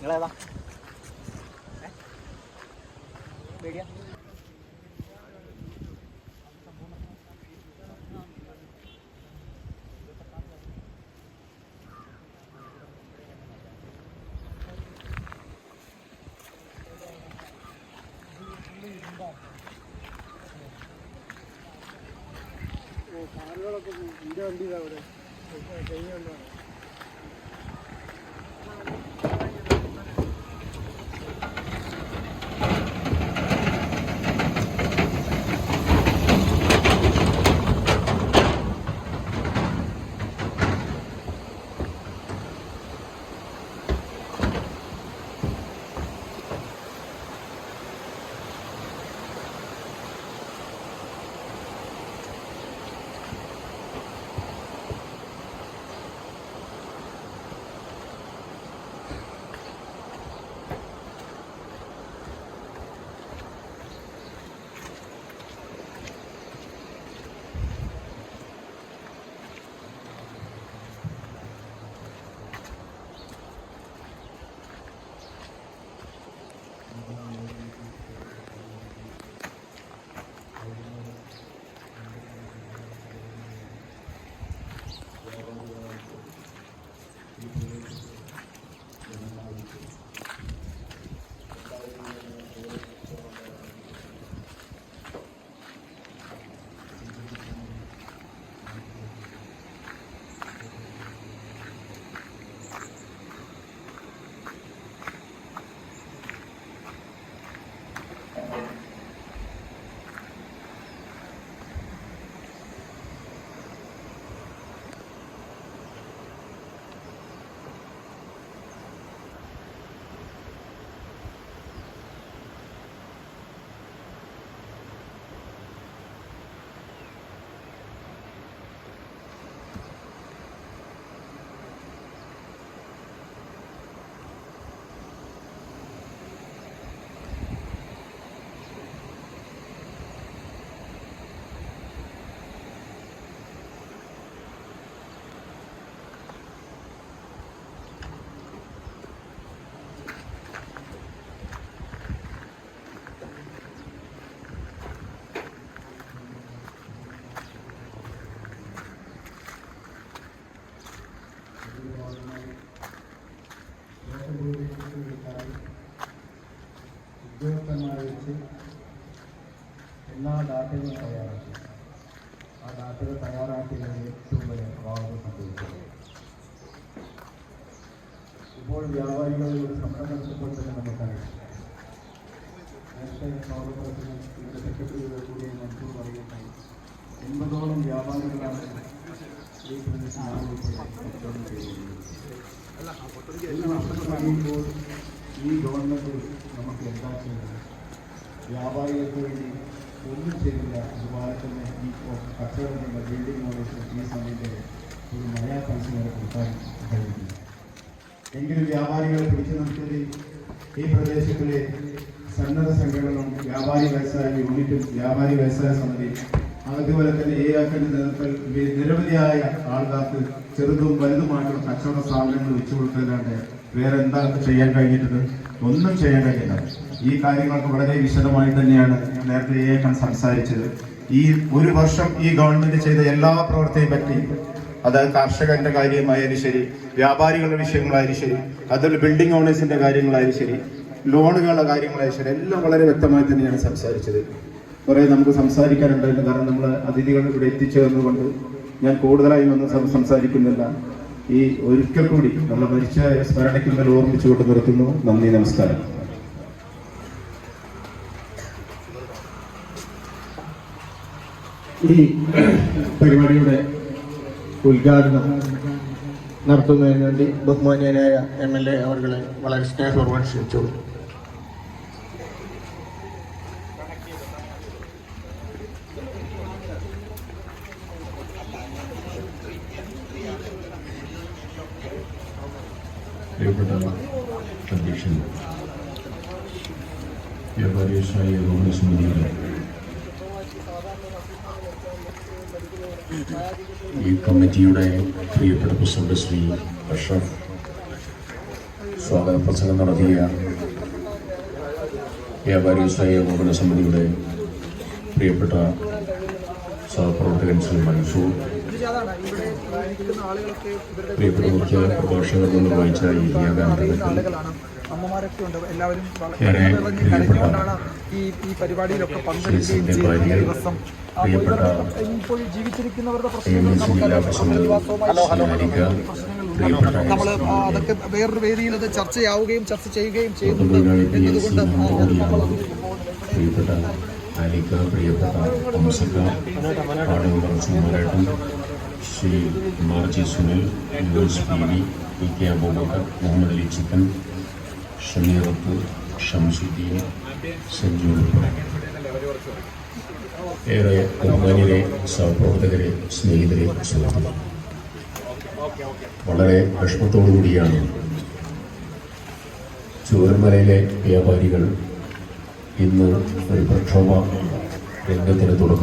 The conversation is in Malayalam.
നിങ്ങളേതാ? മീഡിയ കാറുകളൊക്കെ എന്റെ വണ്ടി ഇതാ അവിടെ കഴിഞ്ഞ കൊണ്ടാണ് ഉദ്യോഗസ്ഥന്മാരെ എല്ലാ ഡാറ്റകളും തയ്യാറാക്കി. ആ ഡാറ്റകൾ തയ്യാറാക്കിയതിന് ഏറ്റവും വലിയ അഭാവം സംഭവിച്ചത്. ഇപ്പോൾ വ്യാപാരികളുടെ ഒരു സംരംഭം നടത്തപ്പോൾ തന്നെ നമുക്കറിയാം. നേരത്തെ സ്വാതന്ത്ര്യത്തിന് ഇവിടെ സെക്രട്ടറിയുടെ കൂടിയ മൻസൂർ പറയുകയുണ്ടായി. എൺപതോളം വ്യാപാരികളാണ് ഈ പ്രദേശത്ത് കച്ചവടം ചെയ്യുന്നത് ഒരു വർഷം കഴിയുമ്പോൾ ഈ ഗവൺമെന്റ് നമുക്ക് എന്താ ചെയ്യുന്നത് വ്യാപാരികൾക്ക് വേണ്ടി ഒന്നും ചെയ്തില്ല. അതുപോലെ തന്നെ ഈ കച്ചവടത്തിന്റെ ബിൽഡിംഗ് ഓണേഴ്സ് ഈ സമയത്ത് ഒരു മലയാള പൈസകളെ കൊടുക്കാൻ കഴിയില്ല എങ്കിലും വ്യാപാരികളെ പിടിച്ചു നിർത്തിയത് ഈ പ്രദേശത്തിലെ സന്നദ്ധ സംഘടനകളും വ്യാപാരി വ്യവസായ യൂണിറ്റും വ്യാപാരി വ്യവസായ സമിതി അതുപോലെ തന്നെ ഏ ആക്കിന്റെ നേതൃത്വത്തിൽ നിരവധിയായ ആൾക്കാർക്ക് ചെറുതും വലുതുമായിട്ടുള്ള കച്ചവട സ്ഥാപനങ്ങൾ വെച്ചു കൊടുത്തല്ലാണ്ട് വേറെ എന്താ ചെയ്യാൻ കഴിഞ്ഞിട്ടത്? ഒന്നും ചെയ്യാൻ കഴിയില്ല ഈ കാര്യങ്ങളൊക്കെ വളരെ വിശദമായി തന്നെയാണ് നേരത്തെ എ ആക്കാൻ സംസാരിച്ചത്. ഈ ഒരു വർഷം ഈ ഗവൺമെന്റ് ചെയ്ത എല്ലാ പ്രവർത്തിയെ പറ്റി അതായത് കർഷകന്റെ കാര്യമായാലും ശരി വ്യാപാരികളുടെ വിഷയങ്ങളായാലും ശരി അതുപോലെ ബിൽഡിംഗ് ഓണേഴ്സിന്റെ കാര്യങ്ങളായാലും ശരി ലോണുകളുടെ കാര്യങ്ങളായാലും ശരി എല്ലാം വളരെ വ്യക്തമായി തന്നെയാണ് സംസാരിച്ചത്. കുറെ നമുക്ക് സംസാരിക്കാനുണ്ടായിരുന്നു കാരണം നമ്മൾ അതിഥികൾ ഇവിടെ എത്തിച്ചേർന്നുകൊണ്ട് ഞാൻ കൂടുതലായി ഒന്നും സംസാരിക്കുന്നില്ല. ഈ ഒരിക്കൽ കൂടി നമ്മൾ മരിച്ച സ്മരണയ്ക്ക് മേൽ ഓർമ്മിച്ചുകൊണ്ട് നിർത്തുന്നു. നന്ദി നമസ്കാരം. ഈ പരിപാടിയുടെ ഉദ്ഘാടനം നടത്തുന്നതിന് വേണ്ടി ബഹുമാന്യനായ എം എൽ എ അവരുടെ വളരെ സ്നേഹപൂർവം ക്ഷണിച്ചു. പ്രിയപ്പെട്ട അധ്യക്ഷൻ വ്യാപാരി വ്യവസായി സമിതിയുടെ ഈ കമ്മിറ്റിയുടെ പ്രിയപ്പെട്ട പ്രസിഡന്റ് ശ്രീ അഷ്റഫ് സ്വാഗത പ്രസംഗം നടത്തിയ വ്യാപാരി വ്യവസായ ഏകോപന സമിതിയുടെ പ്രിയപ്പെട്ട സഹപ്രവർത്തകൻ ശ്രീ മൻസൂർ പ്രിയപ്പെട്ട മുഖ്യ പ്രഭാഷകർ നിന്ന് വായിച്ച ഈ അമ്മമാരൊക്കെ ഉണ്ട് എല്ലാവരും വളരെ ഈ ഈ പരിപാടിയിലൊക്കെ പങ്കെടുക്കുകയും ഭാര്യ, ദിവസം പ്രിയപ്പെട്ട നമ്മൾ അതൊക്കെ വേറൊരു വേദിയിൽ അത് ചർച്ചയാവുകയും ചർച്ച ചെയ്യുകയും ചെയ്യുന്നുണ്ട് എന്നതുകൊണ്ട് പ്രിയപ്പെട്ട പ്രിയപ്പെട്ട ഹംസക്ക ചുമരേട്ടൻ ശ്രീ മാർജി Sunil loose P V K Abubakar Muhammad Ali chicken ഷമീറത്ത് ഷംസുദ്ദീൻ സഞ്ജു ഏറെ ബഹുമാന്യരെ സഹപ്രവർത്തകരെ സ്നേഹിതരെ സുഹൃത്തുക്കളെ വളരെ വിഷമത്തോടു കൂടിയാണ് ചൂരന്മലയിലെ വ്യാപാരികൾ ഇന്ന് ഒരു പ്രക്ഷോഭ രംഗത്തിന് തുടക്കം